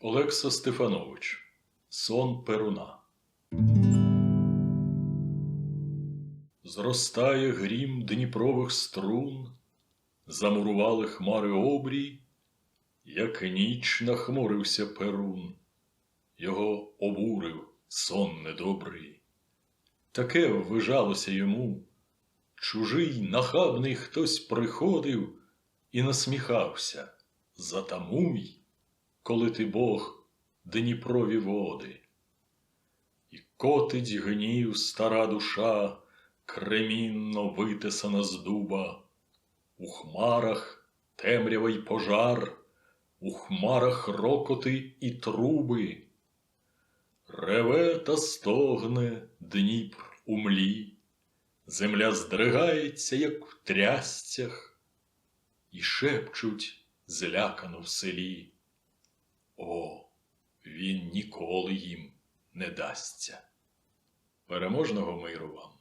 Олекса Стефанович Сон Перуна Зростає грім Дніпрових струн, замурували хмари обрій, як ніч нахмурився Перун, його обурив сон недобрий. Таке ввижалося йому, чужий нахабний хтось приходив і насміхався. Затамуй, коли ти Бог Дніпрові води. І котить гнів стара душа, кремінно витесана з дуба, у хмарах темрява й пожар, у хмарах рокоти і труби. Реве та стогне Дніпр у млі, земля здригається, як в трясцях, і шепчуть злякано в селі. Ніколи їм не дасться. Переможного миру вам!